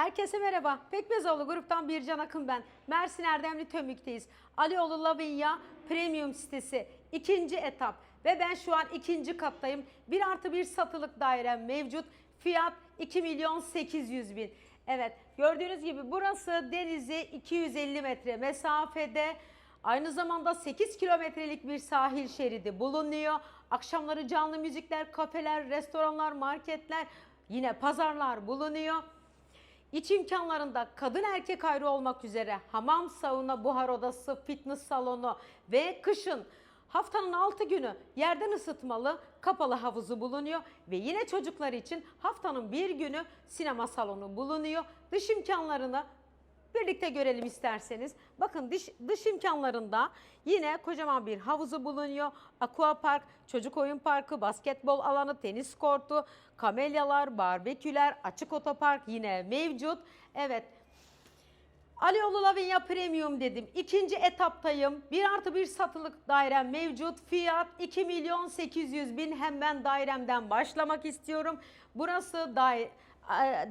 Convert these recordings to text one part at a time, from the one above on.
Herkese merhaba. Pekmezoğlu gruptan Bircan Akın ben. Mersin Erdemli Tömük'teyiz. Alioğlu Lavinya Premium sitesi. ikinci etap. Ve ben şu an ikinci kattayım. 1 artı 1 satılık dairem mevcut. Fiyat 2 milyon 800 bin. Evet gördüğünüz gibi burası denize 250 metre mesafede. Aynı zamanda 8 kilometrelik bir sahil şeridi bulunuyor. Akşamları canlı müzikler, kafeler, restoranlar, marketler, yine pazarlar bulunuyor. İç imkanlarında kadın erkek ayrı olmak üzere hamam, sauna, buhar odası, fitness salonu ve kışın haftanın 6 günü yerden ısıtmalı kapalı havuzu bulunuyor ve yine çocuklar için haftanın bir günü sinema salonu bulunuyor. Dış imkanlarını Birlikte görelim isterseniz. Bakın dış, dış imkanlarında yine kocaman bir havuzu bulunuyor. Aqua park, çocuk oyun parkı, basketbol alanı, tenis kortu, kamelyalar, barbeküler, açık otopark yine mevcut. Evet Alioğlu Lavinya Premium dedim. İkinci etaptayım. 1 artı 1 satılık dairem mevcut. Fiyat 2 milyon 800 bin. Hemen dairemden başlamak istiyorum. Burası dai- e,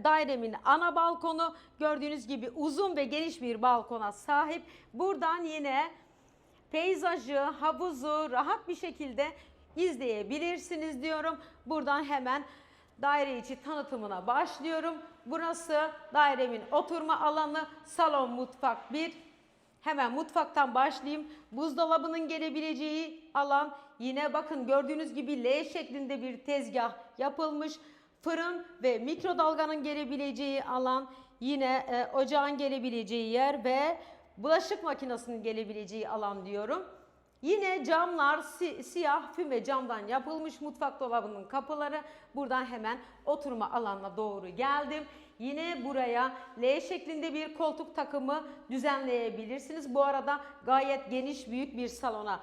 dairemin ana balkonu. Gördüğünüz gibi uzun ve geniş bir balkona sahip. Buradan yine peyzajı, havuzu rahat bir şekilde izleyebilirsiniz diyorum. Buradan hemen daire içi tanıtımına başlıyorum. Burası dairemin oturma alanı, salon, mutfak bir. Hemen mutfaktan başlayayım. Buzdolabının gelebileceği alan yine bakın gördüğünüz gibi L şeklinde bir tezgah yapılmış. Fırın ve mikrodalganın gelebileceği alan yine e, ocağın gelebileceği yer ve bulaşık makinesinin gelebileceği alan diyorum. Yine camlar si- siyah füme camdan yapılmış mutfak dolabının kapıları. Buradan hemen oturma alanına doğru geldim. Yine buraya L şeklinde bir koltuk takımı düzenleyebilirsiniz. Bu arada gayet geniş büyük bir salona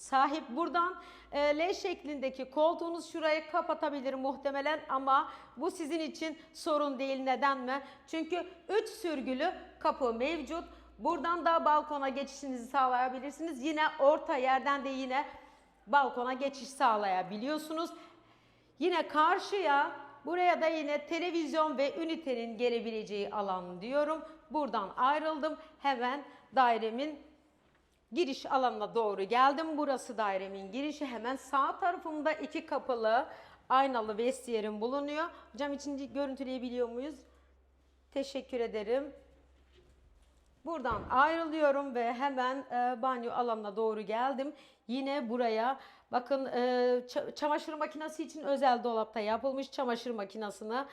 sahip. Buradan e, L şeklindeki koltuğunuz şurayı kapatabilir muhtemelen ama bu sizin için sorun değil. Neden mi? Çünkü 3 sürgülü kapı mevcut. Buradan da balkona geçişinizi sağlayabilirsiniz. Yine orta yerden de yine balkona geçiş sağlayabiliyorsunuz. Yine karşıya buraya da yine televizyon ve ünitenin gelebileceği alan diyorum. Buradan ayrıldım. Hemen dairemin giriş alanına doğru geldim. Burası dairemin girişi. Hemen sağ tarafımda iki kapılı aynalı vestiyerim bulunuyor. Cam için görüntüleyebiliyor muyuz? Teşekkür ederim. Buradan ayrılıyorum ve hemen e, banyo alanına doğru geldim. Yine buraya bakın e, ça- çamaşır makinesi için özel dolapta yapılmış çamaşır makinesini